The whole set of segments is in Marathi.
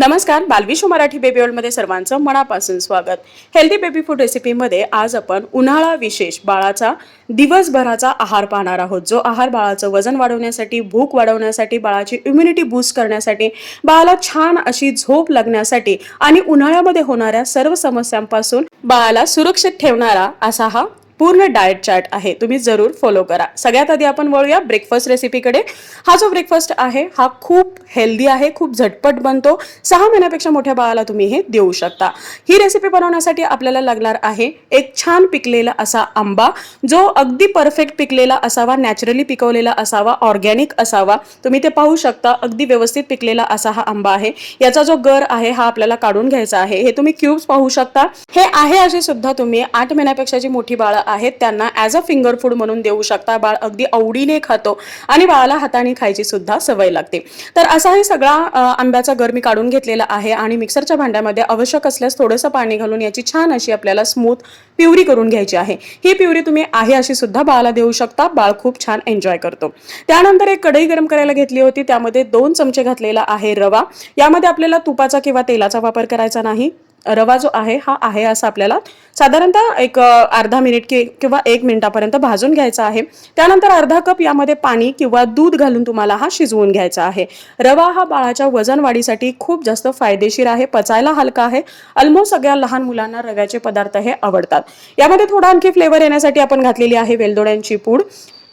नमस्कार बालविश्व हो मराठी बेबी वर्ल्डमध्ये सर्वांचं मनापासून स्वागत. हेल्दी बेबी फूड रेसिपीमध्ये आज आपण उन्हाळा विशेष बाळाचा दिवसभराचा आहार पाहणार आहोत. जो आहार बाळाचं वजन वाढवण्यासाठी भूक वाढवण्यासाठी बाळाची इम्युनिटी बूस्ट करण्यासाठी बाळाला छान अशी झोप लागण्यासाठी आणि उन्हाळ्यामध्ये होणाऱ्या सर्व समस्यांपासून बाळाला सुरक्षित ठेवणारा असा हा पूर्ण डाएट चार्ट आहे. तुम्ही जरूर फॉलो करा. सगळ्यात आधी आपण वळूया ब्रेकफास्ट रेसिपीकडे हा जो ब्रेकफास्ट आहे हा खूप हेल्दी आहे खूप झटपट बनतो. सहा महिन्यापेक्षा मोठ्या बाळाला तुम्ही हे देऊ शकता. ही रेसिपी बनवण्यासाठी आपल्याला लागणार आहे एक छान पिकलेला असा आंबा जो अगदी परफेक्ट पिकलेला असावा नॅचरली पिकवलेला असावा ऑर्गॅनिक असावा. तुम्ही ते पाहू शकता अगदी व्यवस्थित पिकलेला असा हा आंबा आहे. याचा जो गर आहे हा आपल्याला काढून घ्यायचा आहे. हे तुम्ही क्यूब्स पाहू शकता. हे आहे असे सुद्धा तुम्ही आठ महिन्यापेक्षाची मोठी बाळा आहेत त्यांना ॲज अ फिंगर फूड म्हणून देऊ शकता. बाळ अगदी आवडीने खातो आणि बाळाला हाताने खायची सुद्धा सवय लागते. तर असा हे सगळा आंब्याचा गर मी काढून घेतलेला आहे आणि मिक्सरच्या भांड्यामध्ये आवश्यक असल्यास थोडंसं पाणी घालून याची छान अशी आपल्याला स्मूथ प्युरी करून घ्यायची आहे. ही प्युरी तुम्ही आहे अशी सुद्धा बाळाला देऊ शकता. बाळ खूप छान एन्जॉय करतो. त्यानंतर एक कढई गरम करायला घेतली होती. त्यामध्ये दोन चमचे घातलेला आहे रवा. यामध्ये आपल्याला तुपाचा किंवा तेलाचा वापर करायचा नाही. रवा जो आहे हा आहे असा आपल्याला साधारणतः एक अर्धा मिनिट कि किंवा एक मिनिटापर्यंत भाजून घ्यायचा आहे. त्यानंतर अर्धा कप यामध्ये पाणी किंवा दूध घालून तुम्हाला हा शिजवून घ्यायचा आहे. रवा हा बाळाच्या वजन वाढीसाठी खूप जास्त फायदेशीर आहे पचायला हलका आहे. ऑलमोस्ट सगळ्या लहान मुलांना रव्याचे पदार्थ हे आवडतात. यामध्ये थोडा आणखी फ्लेवर येण्यासाठी आपण घातलेली आहे वेलदोड्यांची पूड.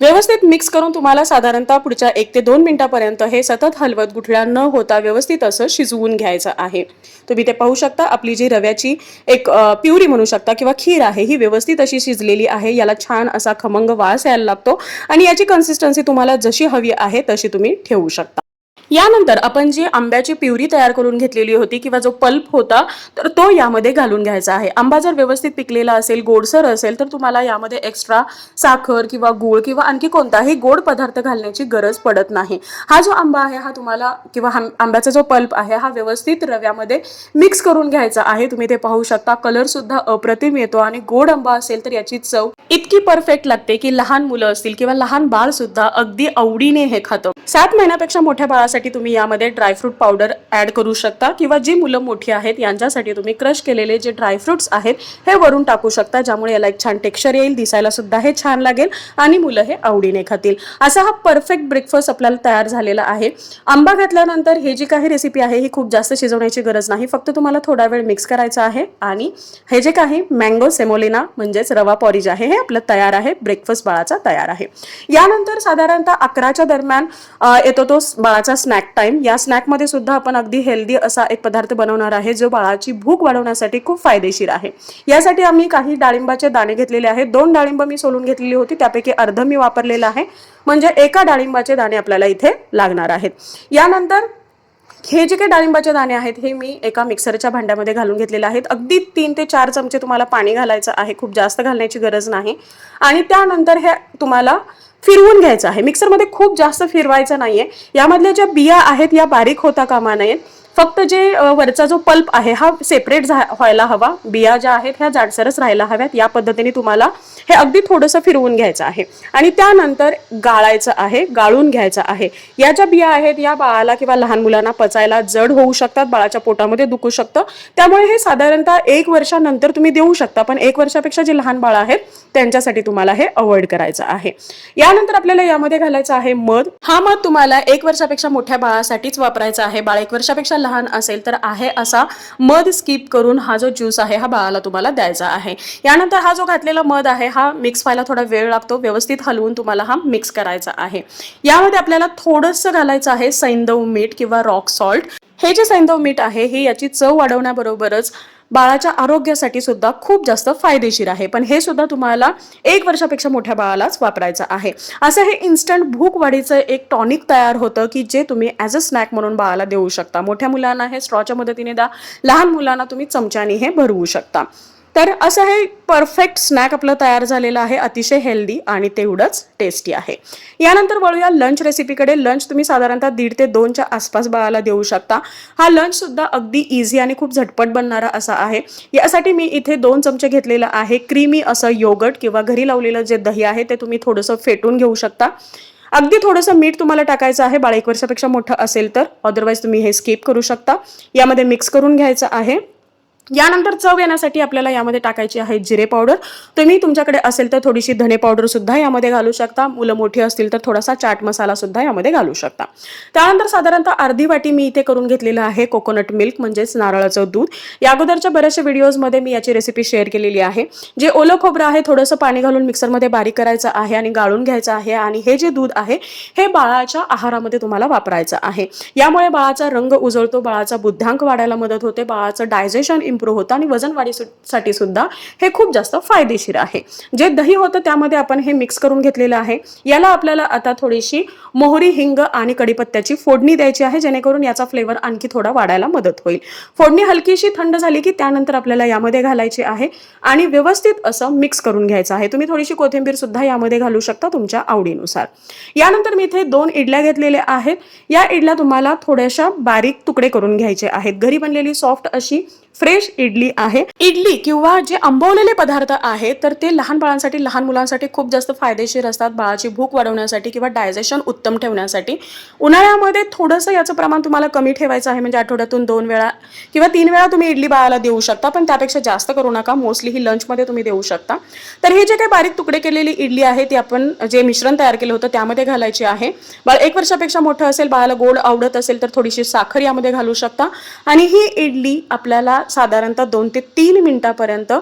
व्यवस्थित मिक्स करून तुम्हाला साधारणतः पुढच्या एक ते दोन मिनिटापर्यंत हे सतत हलवत गुठळ्या न होता व्यवस्थित असं शिजवून घ्यायचं आहे. तुम्ही ते पाहू शकता आपली जी रव्याची एक प्युरी म्हणू शकता किंवा खीर आहे ही व्यवस्थित अशी शिजलेली आहे. याला छान असा खमंग वास यायला लागतो आणि याची कन्सिस्टन्सी तुम्हाला जशी हवी आहे तशी तुम्ही ठेवू शकता. यानंतर आपण जी आंब्याची प्युरी तयार करून घेतलेली होती किंवा जो पल्प होता तर तो यामध्ये घालून घ्यायचा आहे. आंबा जर व्यवस्थित पिकलेला असेल गोडसर असेल तर तुम्हाला यामध्ये एक्स्ट्रा साखर किंवा गूळ किंवा आणखी कोणताही गोड पदार्थ घालण्याची गरज पडत नाही. हा जो आंबा आहे हा तुम्हाला किंवा आंब्याचा जो पल्प आहे हा व्यवस्थित रव्यामध्ये मिक्स करून घ्यायचा आहे. तुम्ही ते पाहू शकता. कलर सुद्धा अप्रतिम येतो आणि गोड आंबा असेल तर याची चव इतकी परफेक्ट लागते की लहान मुलं असतील किंवा लहान बाळ सुद्धा अगदी आवडीने हे खातं. सात महिन्यापेक्षा मोठ्या बाळासाठी तुम्ही यामध्ये ड्रायफ्रूट पावडर ऍड करू शकता किंवा जी मुलं मोठी आहेत यांच्यासाठी तुम्ही क्रश केलेले जे ड्रायफ्रुट्स आहेत हे वरून टाकू शकता ज्यामुळे याला एक छान टेक्स्चर येईल दिसायला सुद्धा हे छान लागेल आणि मुलं हे आवडीने खातील. असा हा परफेक्ट ब्रेकफास्ट आपल्याला तयार झालेला आहे. आंबा घातल्यानंतर हे जी काही रेसिपी आहे ही खूप जास्त शिजवण्याची गरज नाही. फक्त तुम्हाला थोडा वेळ मिक्स करायचा आहे आणि हे जे काही मँगो सेमोलिना म्हणजेच रवा पॉरिज आहे हे आपलं तयार आहे ब्रेकफास्ट बाळाचा तयार आहे. यानंतर साधारणतः अकराच्या दरम्यान येतो तो बाळाचा स्नॅक टाइम या स्नॅकमध्ये सुद्धा आपण अगदी हेल्दी असा एक पदार्थ बनवणार आहे जो बाळाची भूक वाढवण्यासाठी खूप फायदेशीर आहे. यासाठी आम्ही काही डाळिंबाचे दाणे घेतलेले आहेत. दोन डाळिंब मी सोलून घेतलेली होती त्यापैकी अर्ध मी वापरलेलं आहे. म्हणजे एका डाळिंबाचे दाणे आपल्याला इथे लागणार आहेत. यानंतर हे जे काही डाळिंबाचे दाणे आहेत हे मी एका मिक्सरच्या भांड्यामध्ये घालून घेतलेले आहेत. अगदी तीन ते चार चमचे तुम्हाला पाणी घालायचं आहे. खूप जास्त घालण्याची गरज नाही. आणि त्यानंतर हे तुम्हाला फिरवून घ्यायचं आहे. मिक्सरमध्ये खूप जास्त फिरवायचं नाहीये. यामधल्या ज्या बिया आहेत या बारीक होता कामा नयेत. फक्त जे वरचा जो पल्प आहे हा सेपरेट व्हायला हवा. बिया ज्या आहेत ह्या जाडसरच राहायला हव्यात. या पद्धतीने तुम्हाला हे अगदी थोडंसं फिरवून घ्यायचं आहे. आणि त्यानंतर गाळायचं आहे गाळून घ्यायचं आहे. या ज्या बिया आहेत या बाळाला किंवा लहान मुलांना पचायला जड होऊ शकतात बाळाच्या पोटामध्ये दुखू शकतं. त्यामुळे हे साधारणतः एक वर्षानंतर तुम्ही देऊ शकता पण एक वर्षापेक्षा जे लहान बाळ आहेत त्यांच्यासाठी तुम्हाला हे अवॉइड करायचं आहे. यानंतर आपल्याला यामध्ये घालायचं आहे मध. हा मध तुम्हाला एक वर्षापेक्षा मोठ्या बाळासाठीच वापरायचा आहे. बाळ एक वर्षापेक्षा लहान असेल तर आहे असा मध स्किप करून हा जो ज्यूस आहे हा बाळाला तुम्हाला द्यायचा आहे. यानंतर हा जो घातलेला मध आहे हा मिक्स व्हायला थोडा वेळ लागतो. व्यवस्थित हलवून तुम्हाला हा मिक्स करायचा आहे. यामध्ये आपल्याला थोडंसं घालायचं आहे सैंदव मीठ किंवा रॉक सॉल्ट हे जे सैंदव मीठ आहे हे याची चव वाढवण्याबरोबरच बाळाच्या आरोग्यासाठी सुद्धा खूप जास्त फायदेशीर आहे. पण हे सुद्धा तुम्हाला एक वर्षापेक्षा मोठ्या बाळालाच वापरायचं आहे. असं हे इन्स्टंट भूक वाढीचं एक टॉनिक तयार होतं की जे तुम्ही ॲज अ स्नॅक म्हणून बाळाला देऊ शकता. मोठ्या मुलांना हे स्ट्रॉच्या मदतीने द्या लहान मुलांना तुम्ही चमच्याने हे भरवू शकता. तर असं हे परफेक्ट स्नॅक आपलं तयार झालेलं आहे अतिशय हेल्दी आणि तेवढंच टेस्टी आहे. यानंतर वळूया लंच रेसिपीकडे लंच तुम्ही साधारणतः दीड ते दोनच्या आसपास बाळाला देऊ शकता. हा लंच सुद्धा अगदी इझी आणि खूप झटपट बनणारा असा आहे. यासाठी मी इथे दोन चमचे घेतलेलं आहे क्रीमी असं योगट किंवा घरी लावलेलं जे दही आहे ते तुम्ही थोडंसं फेटून घेऊ शकता. अगदी थोडंसं मीठ तुम्हाला टाकायचं आहे बाळ एक वर्षापेक्षा मोठं असेल तर. अदरवाईज तुम्ही हे स्किप करू शकता. यामध्ये मिक्स करून घ्यायचं आहे. यानंतर चव येण्यासाठी आपल्याला यामध्ये टाकायची आहे जिरे पावडर. तुम्ही तुमच्याकडे असेल तर थोडीशी धने पावडर सुद्धा यामध्ये घालू शकता. मुलं मोठी असतील तर थोडासा चाट मसाला सुद्धा यामध्ये घालू शकता. त्यानंतर साधारणतः अर्धी वाटी मी इथे करून घेतलेलं आहे कोकोनट मिल्क म्हणजेच नारळाचं दूध. या अगोदरच्या बऱ्याचशा व्हिडिओजमध्ये मी याची रेसिपी शेअर केलेली आहे. जे ओलं खोबरं आहे थोडंसं पाणी घालून मिक्सरमध्ये बारीक करायचं आहे आणि गाळून घ्यायचं आहे आणि हे जे दूध आहे हे बाळाच्या आहारामध्ये तुम्हाला वापरायचं आहे. यामुळे बाळाचा रंग उजळतो बाळाचा बुद्धांक वाढायला मदत होते बाळाचं डायजेशन इम्प्रूव्ह होतं आणि वजन वाढीसाठी सुद्धा हे खूप जास्त फायदेशीर आहे. जे दही होतं त्यामध्ये आपण हे मिक्स करून घेतलेलं आहे. याला आपल्याला आता थोडीशी मोहरी हिंग आणि कढीपत्त्याची फोडणी द्यायची आहे जेणेकरून याचा फ्लेवर आणखी थोडा वाढायला मदत होईल. फोडणी हलकीशी थंड झाली की त्यानंतर आपल्याला यामध्ये घालायची आहे आणि व्यवस्थित असं मिक्स करून घ्यायचं आहे. तुम्ही थोडीशी कोथिंबीर सुद्धा यामध्ये घालू शकता तुमच्या आवडीनुसार. यानंतर मी इथे दोन इडल्या घेतलेल्या आहेत. या इडल्या तुम्हाला थोड्याशा बारीक तुकडे करून घ्यायचे आहेत. घरी बनलेली सॉफ्ट अशी फ्रेश इडली आहे. इडली किंवा जे आंबवलेले पदार्थ आहेत तर ते लहान बाळांसाठी लहान मुलांसाठी खूप जास्त फायदेशीर असतात. बाळाची भूक वाढवण्यासाठी किंवा डायजेशन उत्तम ठेवण्यासाठी. उन्हाळ्यामध्ये थोडंसं याचं प्रमाण तुम्हाला कमी ठेवायचं आहे म्हणजे आठवड्यातून दोन वेळा किंवा तीन वेळा तुम्ही इडली बाळाला देऊ शकता पण त्यापेक्षा जास्त करू नका. मोस्टली ही लंचमध्ये तुम्ही देऊ शकता. तर हे जे काही बारीक तुकडे केलेली इडली आहे ती आपण जे मिश्रण तयार केलं होतं त्यामध्ये घालायची आहे. बाळ एक वर्षापेक्षा मोठं असेल बाळाला गोड आवडत असेल तर थोडीशी साखर यामध्ये घालू शकता. आणि ही इडली आपल्याला साधारण साधारणतः दोन ते तीन मिनिटापर्यंत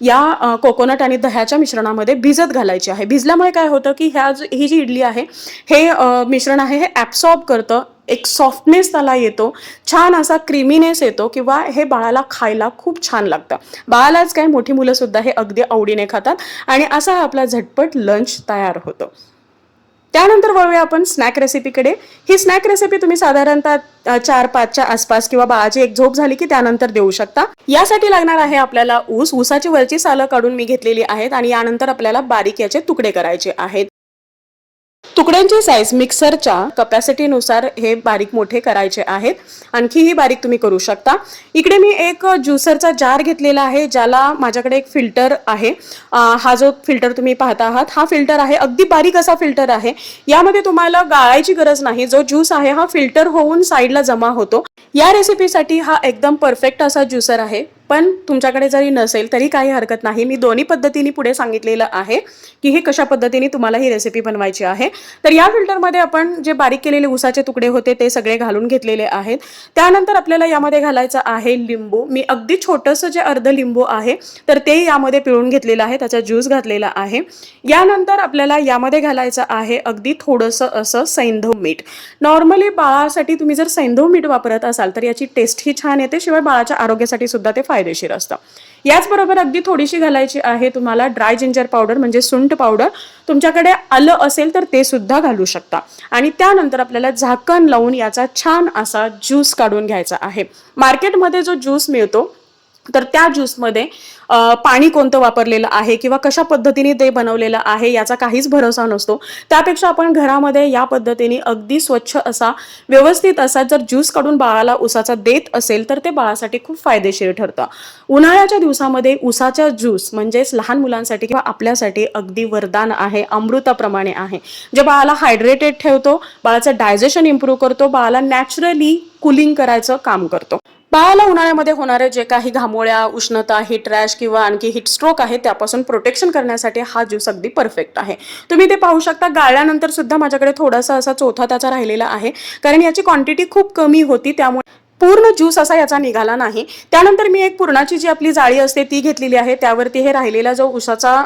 या कोकोनट आणि दह्याच्या मिश्रणामध्ये भिजत घालायची आहे. भिजल्यामुळे काय होतं की ह्या ही जी इडली आहे हे मिश्रण आहे हे ॲब्सॉर्ब करतं एक सॉफ्टनेस त्याला येतो छान असा क्रिमीनेस येतो किंवा हे बाळाला खायला खूप छान लागतं. बाळालाच काय मोठी मुलं सुद्धा हे अगदी आवडीने खातात आणि असा हा आपला झटपट लंच तयार होतो. त्यानंतर वळूया आपण स्नॅक रेसिपीकडे ही स्नॅक रेसिपी तुम्ही साधारणतः चार पाचच्या आसपास किंवा बाळाची एक झोप झाली की त्यानंतर देऊ शकता. यासाठी लागणार आहे आपल्याला ऊस. ऊसाची वरची सालं काढून मी घेतलेली आहेत आणि यानंतर आपल्याला बारीक याचे तुकडे करायचे आहेत. तुकड्यांची साईज मिक्सरच्या कपॅसिटीनुसार हे बारीक मोठे करायचे आहेत. आणखीही बारीक तुम्ही करू शकता. इकडे मी एक ज्युसरचा जार घेतलेला आहे ज्याला माझ्याकडे एक फिल्टर आहे. हा जो फिल्टर तुम्ही पाहता आहात हा फिल्टर आहे. अगदी बारीक असा फिल्टर आहे. यामध्ये तुम्हाला गाळायची गरज नाही. जो ज्यूस आहे हा फिल्टर होऊन साईडला जमा होतो. या रेसिपीसाठी हा एकदम परफेक्ट असा ज्युसर आहे. पण तुमच्याकडे जरी नसेल तरी काही हरकत नाही. मी दोन्ही पद्धतीने पुढे सांगितलेलं आहे की हे कशा पद्धतीने तुम्हाला ही रेसिपी बनवायची आहे. तर या फिल्टरमध्ये आपण जे बारीक केलेले उसाचे तुकडे होते ते सगळे घालून घेतलेले आहेत. त्यानंतर आपल्याला यामध्ये घालायचं आहे लिंबू. मी अगदी छोटंसं जे अर्ध लिंबू आहे तर ते यामध्ये पिळून घेतलेलं आहे त्याचा ज्यूस घातलेला आहे. यानंतर आपल्याला यामध्ये घालायचं आहे अगदी थोडंसं असं सैंधव मीठ. नॉर्मली बाळासाठी तुम्ही जर सैंधव मीठ वापरत असाल तर याची टेस्ट ही छान येते. शिवाय बाळाच्या आरोग्यासाठी सुद्धा ते फायदेशीर असतं. याचबरोबर अगदी थोडीशी घालायची आहे तुम्हाला ड्राय जिंजर पावडर म्हणजे सुंठ पावडर तुमच्याकडे आलं असेल तर ते सुद्धा घालू शकता. आणि त्यानंतर आपल्याला झाकण लावून याचा छान असा ज्यूस काढून घ्यायचा आहे. मार्केटमध्ये जो ज्यूस मिळतो तर त्या ज्यूसमध्ये पाणी कोणतं वापरलेलं आहे किंवा कशा पद्धतीने ते बनवलेलं आहे याचा काहीच भरोसा नसतो. त्यापेक्षा आपण घरामध्ये या पद्धतीने अगदी स्वच्छ असा व्यवस्थित असा जर ज्यूस काढून बाळाला उसाचा देत असेल तर ते बाळासाठी खूप फायदेशीर ठरतं. उन्हाळ्याच्या दिवसामध्ये उसाचा ज्यूस म्हणजेच लहान मुलांसाठी किंवा आपल्यासाठी अगदी वरदान आहे अमृताप्रमाणे आहे. जे बाळाला हायड्रेटेड ठेवतो बाळाचं डायजेशन इम्प्रूव्ह करतो बाळाला नॅचरली कुलिंग करायचं काम करतो. बाळाला उन्हाळ्यामध्ये होणारे जे काही घामोळ्या उष्णता हिट रॅश किंवा आणखी हिट स्ट्रोक आहे त्यापासून प्रोटेक्शन करण्यासाठी हा ज्यूस अगदी परफेक्ट आहे. तुम्ही ते पाहू शकता. गाळल्यानंतर सुद्धा माझ्याकडे थोडासा असा चोथा त्याचा राहिलेला आहे. कारण याची क्वांटिटी खूप कमी होती त्यामुळे पूर्ण ज्यूस असा याचा निघाला नाही. त्यानंतर मी एक पूर्णाची जी आपली जाळी असते ती घेतलेली आहे. त्यावरती हे राहिलेला जो उसाचा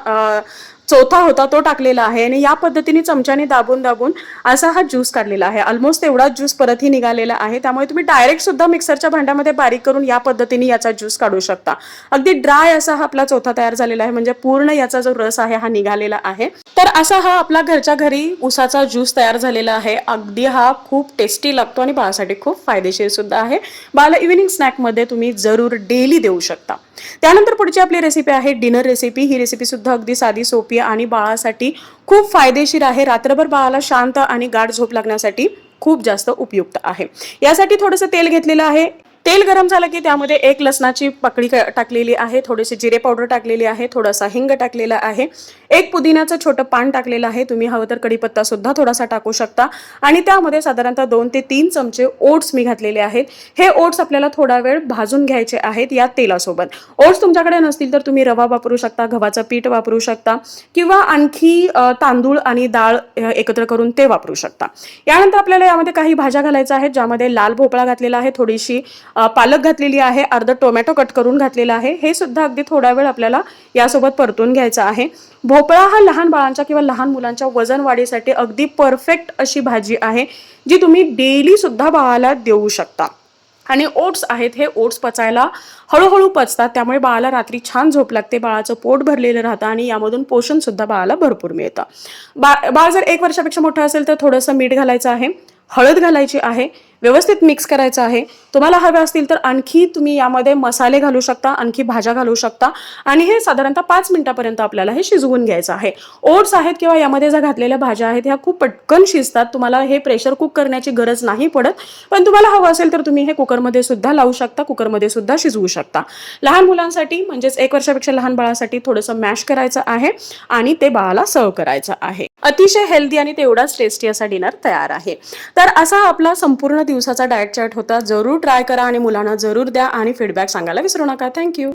चौथा होता तो टाकलेला आहे आणि या पद्धतीने चमच्याने दाबून दाबून असा हा ज्यूस काढलेला आहे. ऑलमोस्ट एवढा ज्यूस परतही निघालेला आहे. त्यामुळे तुम्ही डायरेक्ट सुद्धा मिक्सरच्या भांड्यामध्ये बारीक करून या पद्धतीने याचा ज्यूस काढू शकता. अगदी ड्राय असा हा आपला चौथा तयार झालेला आहे. म्हणजे पूर्ण याचा जो रस आहे हा निघालेला आहे. तर असा हा आपला घरच्या घरी उसाचा ज्यूस तयार झालेला आहे. अगदी हा खूप टेस्टी लागतो आणि बाळासाठी खूप फायदेशीर सुद्धा आहे. बाळाला इव्हिनिंग स्नॅकमध्ये तुम्ही जरूर डेली देऊ शकता. त्यानंतर पुढची आपली रेसिपी आहे. डिनर रेसिपी ही रेसिपी सुद्धा अगदी साधी सोपी आहे आणि बाळासाठी खूप फायदेशीर आहे. रात्रभर बाळाला शांत आणि गाढ झोप लागण्यासाठी खूप जास्त उपयुक्त आहे. यासाठी थोडंसं तेल घेतलेलं आहे. तेल गरम झालं की त्यामध्ये एक लसणाची पकडी टाकलेली आहे. थोडीशी जिरे पावडर टाकलेली आहे. थोडासा हिंग टाकलेला आहे. एक पुदिन्याचं छोटं पान टाकलेलं आहे. तुम्ही हवं तर कढीपत्ता सुद्धा थोडासा टाकू शकता. आणि त्यामध्ये साधारणतः दोन ते तीन चमचे ओट्स मी घातलेले आहेत. हे ओट्स आपल्याला थोडा वेळ भाजून घ्यायचे आहेत या तेलासोबत. ओट्स तुमच्याकडे नसतील तर तुम्ही रवा वापरू शकता गव्हाचं पीठ वापरू शकता किंवा आणखी तांदूळ आणि डाळ एकत्र करून ते वापरू शकता. यानंतर आपल्याला यामध्ये काही भाज्या घालायच्या आहेत ज्यामध्ये लाल भोपळा घातलेला आहे थोडीशी पालक घातलेली आहे अर्ध टोमॅटो कट करून घातलेला आहे. हे सुद्धा अगदी थोडा वेळ आपल्याला यासोबत परतून घ्यायचं आहे. भोपळा हा लहान बाळांच्या किंवा लहान मुलांच्या वजन वाढीसाठी अगदी परफेक्ट अशी भाजी आहे जी तुम्ही डेली सुद्धा बाळाला देऊ शकता. आणि ओट्स आहेत हे ओट्स पचायला हळूहळू पचतात त्यामुळे बाळाला रात्री छान झोप लागते बाळाचं पोट भरलेलं राहतं आणि यामधून पोषण सुद्धा बाळाला भरपूर मिळतं. बा बाळ जर एक वर्षापेक्षा मोठं असेल तर थोडंसं मीठ घालायचं आहे हळद घालायची आहे व्यवस्थित मिक्स करायचं आहे. तुम्हाला हवे असतील तर आणखी तुम्ही यामध्ये मसाले घालू शकता आणखी भाज्या घालू शकता. आणि हे साधारणतः पाच मिनिटापर्यंत आपल्याला हे शिजवून घ्यायचं आहे. ओट्स आहेत किंवा यामध्ये ज्या घातलेल्या भाज्या आहेत ह्या खूप पटकन शिजतात. तुम्हाला हे प्रेशर कुक करण्याची गरज नाही पडत. पण तुम्हाला हवं असेल तर तुम्ही हे कुकरमध्ये सुद्धा लावू शकता कुकरमध्ये सुद्धा शिजवू शकता. लहान मुलांसाठी म्हणजेच एक वर्षापेक्षा लहान बाळासाठी थोडंसं मॅश करायचं आहे आणि ते बाळाला सर्व करायचं आहे. अतिशय हेल्दी आणि तेवढाच टेस्टी असा डिनर तयार आहे. तर असा आपला संपूर्ण दिवसाचा डाएट चार्ट होता. जरूर ट्राय करा आणि मुलांना जरूर द्या आणि फीडबॅक सांगायला विसरू नका. थँक्यू